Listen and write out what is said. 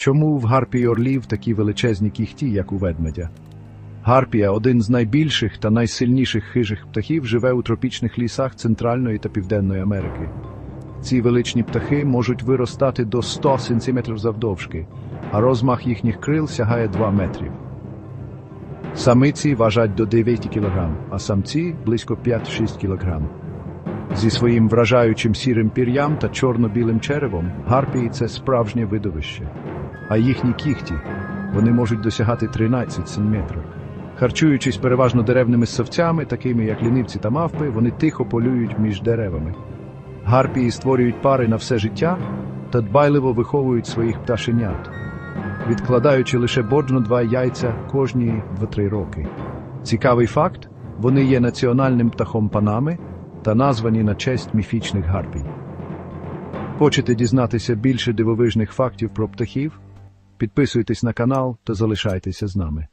Чому в гарпії орлів такі величезні кіхті, як у ведмедя? Гарпія, один з найбільших та найсильніших хижих птахів, живе у тропічних лісах Центральної та Південної Америки. Ці величні птахи можуть виростати до 100 см завдовжки, а розмах їхніх крил сягає 2 метрів. Самиці важать до 9 кг, а самці близько 5-6 кг. Зі своїм вражаючим сірим пір'ям та чорно-білим черевом гарпії це справжнє видовище. А їхні кіхті вони можуть досягати 13 см. Харчуючись переважно деревними ссавцями, такими як лінивці та мавпи, вони тихо полюють між деревами. Гарпії створюють пари на все життя та дбайливо виховують своїх пташенят, відкладаючи лише боджно два яйця кожні 2-3 роки. Цікавий факт: вони є національним птахом Панами та названі на честь міфічних гарпій. Хочете дізнатися більше дивовижних фактів про птахів? Підписуйтесь на канал та залишайтеся з нами.